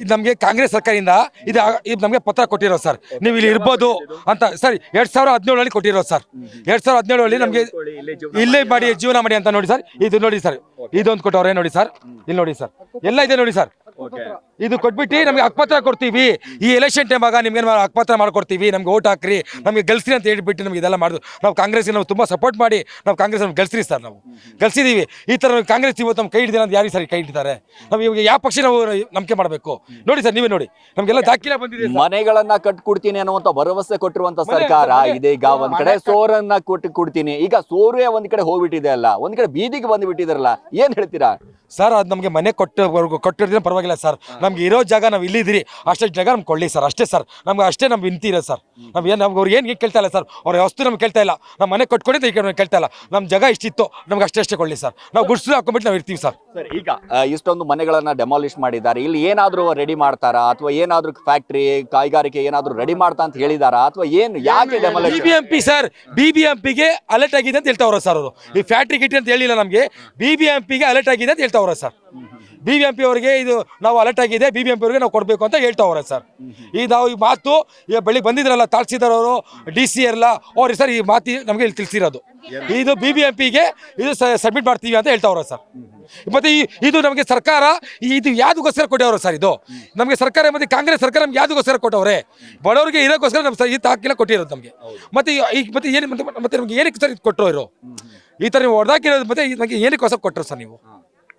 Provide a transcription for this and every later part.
ಇದು ನಮಗೆ ಕಾಂಗ್ರೆಸ್ ಸರ್ಕಾರದಿಂದ ಇದು ಇದು ನಮಗೆ ಪತ್ರ ಕೊಟ್ಟಿರೋದು ಸರ್. ನೀವು ಇಲ್ಲಿ ಇರ್ಬೋದು ಅಂತ ಸರ್ ಎರಡ್ ಸಾವಿರ ಹದಿನೇಳರಲ್ಲಿ ಕೊಟ್ಟಿರೋದು ಸರ್. ಎರಡ್ ಸಾವಿರ ಹದಿನೇಳರಲ್ಲಿ ನಮಗೆ ಇಲ್ಲೇ ಮಾಡಿ ಜೀವನ ಮಾಡಿ ಅಂತ ನೋಡಿ ಸರ್. ಇದು ನೋಡಿ ಸರ್ ಇದೊಂದು ಕೊಟ್ಟವ್ರೆ ನೋಡಿ ಸರ್. ಇಲ್ಲಿ ನೋಡಿ ಸರ್. ಎಲ್ಲ ಇದೆ ನೋಡಿ ಸರ್. ಇದು ಕೊಟ್ಬಿಟ್ಟು ನಮಗೆ ಹಕ್ಪತ್ರ ಕೊಡ್ತೀವಿ. ಈ ಎಲೆಕ್ಷನ್ ಟೈಮ್ ಆಗ ನಿಮ್ಗೆ ಹಕ್ಪತ್ರ ಮಾಡ್ಕೊಡ್ತೀವಿ. ನಮ್ಗೆ ಓಟ್ ಹಾಕ್ರಿ ನಮಗೆ ಗೆಲ್ಸ್ರಿ ಅಂತ ಹೇಳ್ಬಿಟ್ಟು ನಮ್ಗೆ ಇದೆಲ್ಲ ಮಾಡಿದ್ರು ನಾವು ಕಾಂಗ್ರೆಸ್ಗೆ ನಾವು ತುಂಬ ಸಪೋರ್ಟ್ ಮಾಡಿ ನಾವು ಕಾಂಗ್ರೆಸ್ ನಮ್ಗೆ ಗೆಲ್ಸ್ರಿ ಸರ್ ನಾವು. ಗೆಲ್ಸಿದೀವಿ. ಈ ಥರ ನಾವು ಕಾಂಗ್ರೆಸ್ ಇವತ್ತು ನಮ್ಮ ಕೈ ಹಿಡಿದಿಲ್ಲ ಅಂತ ಯಾರಿಗೆ ಸರ್ ಕೈ ಹಿಡಿದಾರೆ ನಾವು ಇವಾಗ ಯಾವ ಪಕ್ಷ ನಾವು ನಂಬಿಕೆ ಮಾಡಬೇಕು? ನೋಡಿ ಸರ್ ನೀವೇ ನೋಡಿ. ನಮಗೆಲ್ಲ ದಾಖಲೆ ಬಂದಿದೆ ಮನೆಗಳನ್ನ ಕಟ್ಕೊಡ್ತೀನಿ ಅನ್ನುವಂತ ಭರವಸೆ ಕೊಟ್ಟಿರುವಂತ ಸರ್ಕಾರ ಇದೀಗ ಒಂದ್ ಕಡೆ ಸೋರನ್ನ ಕೊಟ್ಟು ಕೊಡ್ತೀನಿ ಈಗ ಸೋರೇ ಒಂದ್ ಕಡೆ ಹೋಗ್ಬಿಟ್ಟಿದೆ ಅಲ್ಲ ಒಂದ್ ಕಡೆ ಬೀದಿಗೆ ಬಂದ್ಬಿಟ್ಟಿದಾರಲ್ಲ ಏನ್ ಹೇಳ್ತೀರಾ? ಸರ್ ಅದು ನಮಗೆ ಮನೆ ಕೊಟ್ಟು ಕೊಟ್ಟಿದ್ರೆ ಪರವಾಗಿಲ್ಲ ಸರ್. ನಮ್ಗೆ ಇರೋ ಜಾಗ ನಾವು ಇಲ್ಲಿದ್ದೀರಿ ಅಷ್ಟೇ ಜಾಗ ನಮ್ಗೆ ಕೊಳ್ಳಿ ಸರ್ ಅಷ್ಟೇ ಸರ್. ನಮ್ಗೆ ಅಷ್ಟೇ ನಮ್ಗೆ ವಿಂತಿ ಇದೆ ಸರ್. ನಮ್ಗೆ ಏನು ನಮ್ಗೆ ಅವ್ರು ಏನು ಕೇಳ್ತಾ ಇಲ್ಲ ಸರ್. ಅವ್ರ ವಸ್ತು ನಮ್ಗೆ ಕೇಳ್ತಾ ಇಲ್ಲ. ನಮ್ಮ ಮನೆ ಕೊಟ್ಕೊಂಡಿದ್ದು ಈಗ ನಮ್ಗೆ ಕೇಳ್ತಾ ಇಲ್ಲ. ನಮ್ಮ ಜಾಗ ಇಷ್ಟಿತ್ತು ನಮ್ಗೆ ಅಷ್ಟೇ ಅಷ್ಟೇ ಕೊಳ್ಳಿ ಸರ್. ನಾವು ಗುಡ್ಸು ಹಾಕೊಂಡ್ಬಿಟ್ಟು ನಾವು ಇರ್ತೀವಿ ಸರ್. ಸರ್ ಈಗ ಇಷ್ಟೊಂದು ಮನೆಗಳನ್ನು ಡೆಮಾಲಿಷ್ ಮಾಡಿದ್ದಾರೆ. ಇಲ್ಲಿ ಏನಾದರೂ ರೆಡಿ ಮಾಡ್ತಾರಾ? ಅಥವಾ ಏನಾದರೂ ಫ್ಯಾಕ್ಟ್ರಿ ಕೈಗಾರಿಕೆ ಏನಾದರೂ ರೆಡಿ ಮಾಡ್ತಾ ಅಂತ ಹೇಳಿದಾರಾ? ಅಥವಾ ಏನು ಯಾಕೆ demolish B M P sir B B M ಪಿಗೆ ಅಲರ್ಟ್ ಆಗಿದೆ ಅಂತ ಹೇಳ್ತಾವ್ರ ಸರ್ ಅವರು. ಈ ಫ್ಯಾಕ್ಟ್ರಿ ಗಿಟ್ಟಿ ಅಂತ ಹೇಳಿಲ್ಲ ನಮಗೆ ಬಿ ಬಿ ಎಂ ಪಿಗೆ ಅಲರ್ಟ್ ಆಗಿದೆ ಅಂತ ಹೇಳ್ತಾವ್ರ sir. B B M P ಅವರಿಗೆ ಇದು ನಾವು ಅಲರ್ಟ್ ಆಗಿದೆ ಬಿ ಬಿ ಎಂ ಪಿ ಅವರಿಗೆ ನಾವು ಕೊಡಬೇಕು ಅಂತ ಹೇಳ್ತಾ ಹೋರೆ ಸರ್. ಈ ನಾವು ಈ ಮಾತು ಈಗ ಬೆಳಿಗ್ಗೆ ಬಂದಿದ್ರಲ್ಲ ತಾಳ್ಸಿದಾರವರು ಡಿ ಸಿ ಎಲ್ಲ ಅವ್ರಿ ಸರ್ ಈ ಮಾತಿ ನಮಗೆ ಇಲ್ಲಿ ತಿಳಿಸಿರೋದು. ಇದು ಬಿ ಬಿ ಎಂ ಪಿಗೆ ಇದು ಸಬ್ಮಿಟ್ ಮಾಡ್ತೀವಿ ಅಂತ ಹೇಳ್ತಾ ಅವ್ರ ಸರ್. ಮತ್ತೆ ಈ, ಇದು ನಮಗೆ ಸರ್ಕಾರ, ಈ- ಇದು ಯಾವ್ದಕ್ಕೋಸ್ಕರ ಕೊಟ್ಟವ್ರು ಸರ್ ಇದು? ನಮಗೆ ಸರ್ಕಾರ ಮತ್ತೆ ಕಾಂಗ್ರೆಸ್ ಸರ್ಕಾರ ನಮ್ಗೆ ಯಾವ್ದಕ್ಕೋಸ್ಕರ ಕೊಟ್ಟವ್ರೆ? ಬಡವರಿಗೆ ಇರೋಕ್ಕೋಸ್ಕರ ನಮ್ಮ ಸರ್ ಈ ತಾಕಿಲ್ಲ ಕೊಟ್ಟಿರೋದು ನಮಗೆ. ಮತ್ತೆ ಈ- ಈಗ ಮತ್ತೆ ಏನು ಮತ್ತೆ ನಮ್ಗೆ ಏನಕ್ಕೆ ಸರ್ ಇದು ಕೊಟ್ಟರು ಈ ಥರ ನೀವು ಹೊಡೆದಾಕಿರೋದು ಮತ್ತೆ ಈ- ನಮಗೆ ಏನಕ್ಕೋಸ್ಕರ ಕೊಟ್ಟರು ಸರ್ ನೀವು?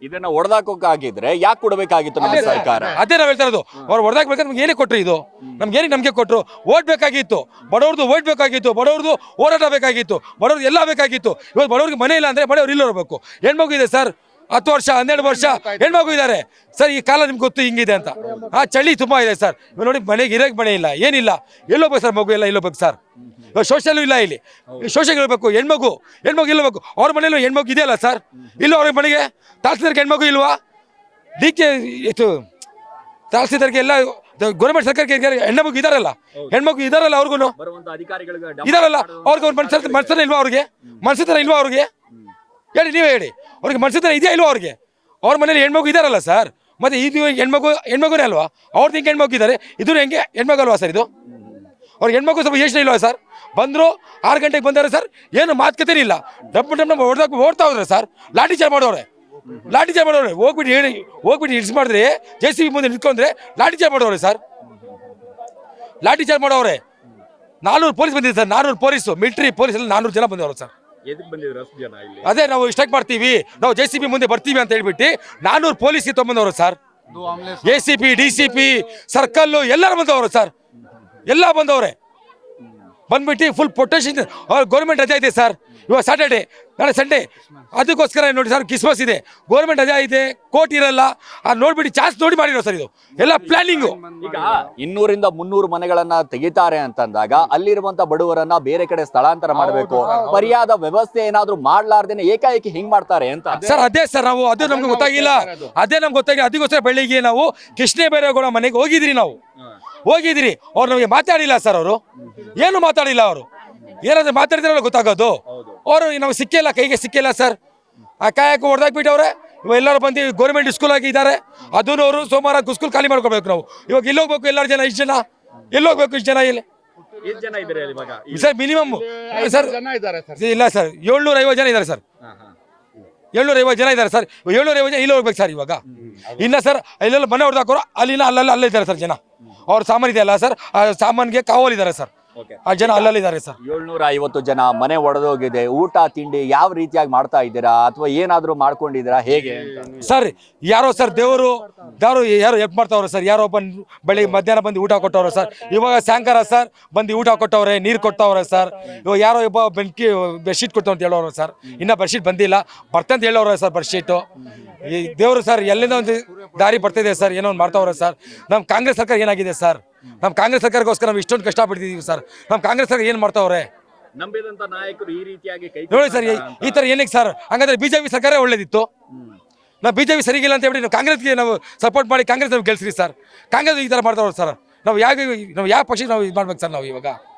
ಇದನ್ನ ಹೊಡೆದಾಕೋಕಾಗಿದ್ರೆ ಯಾಕೆ ಕೊಡಬೇಕಾಗಿತ್ತು ನಮ್ಮ ಸರ್ಕಾರ? ಅದೇ ನಾವು ಹೇಳ್ತಾ ಇರೋದು. ಅವ್ರು ಹೊಡೆದಾಕ್ಬೇಕಾದ್ರೆ ನಮ್ಗೆ ಏನೇ ಕೊಟ್ರು ಇದು? ನಮ್ಗೆ ಏನಕ್ಕೆ ನಮಗೆ ಕೊಟ್ರು? ಓಟ್ ಬೇಕಾಗಿತ್ತು. ಬಡವ್ರದ್ದು ಓಟ್ ಬೇಕಾಗಿತ್ತು. ಬಡವ್ರದ್ದು ಹೋರಾಟ ಬೇಕಾಗಿತ್ತು. ಬಡವ್ರದ್ದು ಎಲ್ಲ ಬೇಕಾಗಿತ್ತು. ಇವತ್ತು ಬಡವ್ರಿಗೆ ಮನೆ ಇಲ್ಲ ಅಂದ್ರೆ ಬಡವ್ರು ಇಲ್ಲ ಇರಬೇಕು. ಹೆಣ್ಮಗು ಇದೆ ಸರ್. ಹತ್ತು ವರ್ಷ ಹನ್ನೆರಡು ವರ್ಷ ಹೆಣ್ಮಗು ಇದ್ದಾರೆ. ಸರ್ ಈ ಕಾಲ ನಿಮ್ಗೆ ಗೊತ್ತು ಹಿಂಗಿದೆ ಅಂತ. ಆ ಚಳಿ ತುಂಬಾ ಇದೆ ಸರ್. ಇವಾಗ ನೋಡಿ ಮನೆಗೆ ಇರೋಕೆ ಮನೆ ಇಲ್ಲ ಏನಿಲ್ಲ. ಎಲ್ಲೋಗ್ಬೇಕು ಸರ್ ಮಗು ಎಲ್ಲ ಇಲ್ಲೋಗ್ಬೇಕು ಸರ್? ಇವಾಗ ಇಲ್ಲ ಇಲ್ಲಿ. ಸೋಷಲ್ ಇರಬೇಕು ಹೆಣ್ಮಗು ಹೆಣ್ಮಗು ಇಲ್ಲಬೇಕು ಅವ್ರ ಮನೇಲಿ ಹೆಣ್ಮಗು ಇದೆಯಲ್ಲ ಸರ್? ಇಲ್ಲೋ ಅವ್ರಿಗೆ ಮನೆಗೆ? ತಾಲ್ಸಿದ್ರಿಗೆ ಹೆಣ್ಮಗು ಇಲ್ವಾ? ಡಿ ಕೆ ಇದು ತಹಸೀಲ್ದಾರ್ಗೆ ಎಲ್ಲ ಗೌರ್ಮೆಂಟ್ ಸರ್ಕಾರಕ್ಕೆ ಹೆಣ್ಮಗು ಇದಾರಲ್ಲ? ಹೆಣ್ಮಗು ಇದಾರಲ್ಲ ಅವ್ರಿಗೂ ಇದಾರಲ್ಲ? ಅವ್ರಿಗೆ ಅವ್ರು ಮನ್ಸರ್ ಮನ್ಸರ ಇಲ್ವಾ ಅವ್ರಿಗೆ? ಮನ್ಸರ ಇಲ್ವಾ ಅವ್ರಿಗೆ? ಹೇಳಿ ನೀವೇ ಹೇಳಿ. ಅವ್ರಿಗೆ ಮನ್ಸಿದ್ರೆ ಇದೆಯಾ ಇಲ್ವೋ ಅವ್ರಿಗೆ? ಅವ್ರ ಮನೇಲಿ ಹೆಣ್ಮಗು ಇದಾರಲ್ಲ ಸರ್. ಮತ್ತೆ ಇದು ಹೆಣ್ಮಗು ಹೆಣ್ಮಗುನೇ ಅಲ್ವಾ ಅವ್ರದ್ದು ಹಿಂಗೆ ಹೆಣ್ಮಗು ಇದ್ದಾರೆ ಇದು ಹೆಂಗೆ ಹೆಣ್ಮಗು ಅಲ್ವಾ ಸರ್ ಇದು? ಅವ್ರಿಗೆ ಹೆಣ್ಮಗು ಸ್ವಲ್ಪ ಯೋಚನೆ ಇಲ್ವಾ ಸರ್? ಬಂದರು, ಆರು ಗಂಟೆಗೆ ಬಂದಾರೆ ಸರ್. ಏನು ಮಾತುಕತೆ ಇಲ್ಲ. ಡಬ್ಬು ಡಬ್ಬು ಹೊಡೆದಾಗ ಓಡ್ತಾ ಹೋದ್ರೆ ಸರ್. ಲಾಠಿ ಚಾರ್ಜ್ ಮಾಡೋರೆ. ಲಾಠಿ ಚಾರ್ಜ್ ಮಾಡೋರೆ. ಹೋಗ್ಬಿಟ್ಟು ಹೇಳಿ, ಹೋಗ್ಬಿಟ್ಟು ಇಡ್ಸ್ ಮಾಡಿದ್ರೆ, ಜೆ ಸಿ ಬಿ ಮುಂದೆ ನಿಂತ್ಕೊಂಡ್ರೆ ಲಾಠಿ ಚಾರ್ಜ್ ಮಾಡೋರೆ ಸರ್. ಲಾಠಿ ಚಾರ್ ಮಾಡೋರೆ ನಾನೂರು ಪೊಲೀಸ್ ಬಂದಿದೆ ಸರ್. ನಾನೂರು ಪೊಲೀಸು, ಮಿಲಿಟರಿ ಪೊಲೀಸ್ ಎಲ್ಲ ನಾನೂರು ಜನ ಬಂದವರು ಸರ್. ಅದೇ ನಾವು ಇಷ್ಟಕ್ಕೆ ಮಾಡ್ತೀವಿ. ನಾವು ಜೆ ಸಿ ಬಿ ಮುಂದೆ ಬರ್ತೀವಿ ಅಂತ ಹೇಳ್ಬಿಟ್ಟು ನಾನೂರು police ತೊಗೊಂಬಂದವರು sir A C P D C P circle ಎಲ್ಲರೂ ಬಂದವರು ಸರ್ ಎಲ್ಲ ಬಂದವ್ರೆ. ಬಂದ್ಬಿಟ್ಟು ಫುಲ್ ಪ್ರೊಟೆಕ್ಷನ್ ಗೌರ್ಮೆಂಟ್ ರಜೆ ಇದೆ ಸರ್ ಇವಾಗ ಸ್ಯಾಟರ್ಡೆ ನಾಳೆ ಸಂಡೇ ಅದಕ್ಕೋಸ್ಕರ ನೋಡಿ ಸರ್ ಕ್ರಿಸ್ಮಸ್ ಇದೆ. ಗೋರ್ಮೆಂಟ್ ಅದೇ ಇದೆ ಕೋರ್ಟ್ ಇರಲ್ಲ. ಅದು ನೋಡ್ಬಿಟ್ಟು ಚಾನ್ಸ್ ನೋಡಿ ಮಾಡಿರೋ ಸರ್ ಇದು. ಎಲ್ಲ ಪ್ಲಾನಿಂಗು ಈಗ ಇನ್ನೂರಿಂದ ಮುನ್ನೂರು ಮನೆಗಳನ್ನ ತೆಗಿತಾರೆ ಅಂತಂದಾಗ ಅಲ್ಲಿರುವಂತ ಬಡವರನ್ನ ಬೇರೆ ಕಡೆ ಸ್ಥಳಾಂತರ ಮಾಡಬೇಕು. ಪರ್ಯಾದ ವ್ಯವಸ್ಥೆ ಏನಾದ್ರೂ ಮಾಡ್ಲಾರ್ದೇನೆ ಏಕಾಏಕಿ ಹಿಂಗ್ ಮಾಡ್ತಾರೆ ಅಂತ? ಸರ್ ಅದೇ ಸರ್ ನಾವು ಅದು ನಮ್ಗೆ ಗೊತ್ತಾಗಿಲ್ಲ. ಅದೇ ನಮ್ಗೆ ಗೊತ್ತಾಗಿಲ್ಲ. ಅದಕ್ಕೋಸ್ಕರ ಬೆಳಿಗ್ಗೆ ನಾವು ಕೃಷ್ಣ ಬೈರೇಗೌಡ ಮನೆಗೆ ಹೋಗಿದ್ರಿ ನಾವು. ಹೋಗಿದ್ರಿ. ಅವ್ರು ನಮಗೆ ಮಾತಾಡಿಲ್ಲ ಸರ್ ಅವರು. ಏನು ಮಾತಾಡಿಲ್ಲ ಅವರು. ಏನಾದ್ರೂ ಮಾತಾಡಿದ್ರೆ ಗೊತ್ತಾಗೋದು? ಅವರು ನಮಗೆ ಸಿಕ್ಕಿಲ್ಲ ಕೈಗೆ ಸಿಕ್ಕಿಲ್ಲ ಸರ್. ಆ ಕಾಯಕ್ಕೆ ಹೊಡೆದಾಕ್ಬಿಟ್ಟವ್ರೆ ಇವಾಗ ಎಲ್ಲರೂ ಬಂದು ಗೌರ್ಮೆಂಟ್ ಸ್ಕೂಲ್ ಆಗಿ ಇದ್ದಾರೆ. ಅದನ್ನು ಅವರು ಸೋಮವಾರ ಸ್ಕೂಲ್ ಖಾಲಿ ಮಾಡ್ಕೋಬೇಕು ನಾವು. ಇವಾಗ ಇಲ್ಲಿ ಹೋಗ್ಬೇಕು ಎಲ್ಲರ ಜನ ಇಷ್ಟು ಜನ? ಎಲ್ಲಿ ಹೋಗ್ಬೇಕು ಇಷ್ಟು ಜನ ಇಲ್ಲಿ? ಸರ್ ಮಿನಿಮಮ್ ಸರ್ ಜನ ಇದ್ದಾರೆ ಸರ್. ಇಲ್ಲ ಸರ್ ಏಳ್ನೂರ ಐವತ್ತು ಜನ ಇದ್ದಾರೆ ಸರ್. ಏಳ್ನೂರ ಐವತ್ತು ಜನ ಇದ್ದಾರೆ ಸರ್. ಏಳ್ನೂರ ಐವತ್ತು ಜನ ಇಲ್ಲಿ ಹೋಗ್ಬೇಕು ಸರ್ ಇವಾಗ. ಇನ್ನ ಸರ್ ಇಲ್ಲೆಲ್ಲ ಮನೆ ಹೊಡೆದಾಕೋರು ಅಲ್ಲಿನ ಅಲ್ಲೆಲ್ಲ ಅಲ್ಲೇ ಇದ್ದಾರೆ ಸರ್ ಜನ. ಅವ್ರ ಸಾಮಾನು ಇದೆಯಲ್ಲ ಸರ್ ಆ ಸಾಮಾನಿಗೆ ಕಾವಲಿದ್ದಾರೆ ಸರ್. ಆ ಜನ ಅಲ್ಲಲ್ಲಿದ್ದಾರೆ ಸರ್. ಏಳ್ನೂರ ಐವತ್ತು ಜನ ಮನೆ ಒಡೆದೋಗಿದೆ ಊಟ ತಿಂಡಿ ಯಾವ ರೀತಿಯಾಗಿ ಮಾಡ್ತಾ ಇದ್ದೀರಾ? ಅಥವಾ ಏನಾದ್ರೂ ಮಾಡ್ಕೊಂಡಿದ್ದೀರಾ? ಹೇಗೆ ಸರ್ ಯಾರೋ ಸರ್ ದೇವರು ಯಾರು ಯಾರು ಹೆಲ್ಪ್ ಮಾಡ್ತಾವ್ರೆ ಸರ್. ಯಾರೋ ಒಬ್ಬ ಬೆಳಿಗ್ಗೆ ಮಧ್ಯಾಹ್ನ ಬಂದು ಊಟ ಕೊಟ್ಟವ್ರೆ ಸರ್. ಇವಾಗ ಸಾಯಂಕಾಲ ಸರ್ ಬಂದು ಊಟ ಕೊಟ್ಟವ್ರೆ ನೀರು ಕೊಟ್ಟವ್ರೆ ಸರ್. ಇವಾಗ ಯಾರೋ ಒಬ್ಬ ಬೆಂಕಿ ಬೆಡ್ಶೀಟ್ ಕೊಡ್ತಾವ ಅಂತ ಹೇಳೋರು ಸರ್. ಇನ್ನೂ ಬೆಡ್ಶೀಟ್ ಬಂದಿಲ್ಲ. ಬರ್ತಂತ ಹೇಳೋರೆ ಸರ್ ಬೆಡ್ಶೀಟು. ಈ ದೇವರು ಸರ್ ಎಲ್ಲಿಂದ ಒಂದು ದಾರಿ ಬರ್ತಿದೆ ಸರ್ ಏನೋ ಒಂದು ಮಾಡ್ತಾವ್ರೆ ಸರ್. ನಮ್ಮ ಕಾಂಗ್ರೆಸ್ ಸರ್ಕಾರ ಏನಾಗಿದೆ ಸರ್? ನಮ್ಮ ಕಾಂಗ್ರೆಸ್ ಸರ್ಕಾರಕ್ಕೋಸ್ಕರ ನಾವು ಇಷ್ಟೊಂದು ಕಷ್ಟಪಡ್ತಿದ್ದೀವಿ ಸರ್. ನಮ್ಮ ಕಾಂಗ್ರೆಸ್ ಸರ್ಕಾರ ಏನು ಮಾಡ್ತಾವ್ರೆ? ನಂಬಿದಂತ ನಾಯಕರು ಈ ರೀತಿಯಾಗಿ ಕೈ ನೋಡಿ ಸರ್ ಈ- ತರ ಥರ ಏನಕ್ಕೆ ಸರ್? ಹಂಗಂದ್ರೆ ಬಿ ಜೆ ಪಿ ಸರ್ಕಾರ ಒಳ್ಳೇದಿತ್ತು. ನಾವು ಬಿ ಜೆ ಪಿ ಸರಿಗಿಲ್ಲ ಅಂತ ಹೇಳಿ ನಾವು ಕಾಂಗ್ರೆಸ್ಗೆ ನಾವು ಸಪೋರ್ಟ್ ಮಾಡಿ ಕಾಂಗ್ರೆಸ್ ನಾವು ಗೆಲ್ಸ್ರಿ ಸರ್. ಕಾಂಗ್ರೆಸ್ ಈ ಥರ ಮಾಡ್ತಾವ್ರೆ ಸರ್. ನಾವು ಯಾವ ನಾವು ಯಾವ ಪಕ್ಷಕ್ಕೆ ನಾವು ಇದು ಮಾಡ್ಬೇಕು ಸರ್ ನಾವು ಇವಾಗ?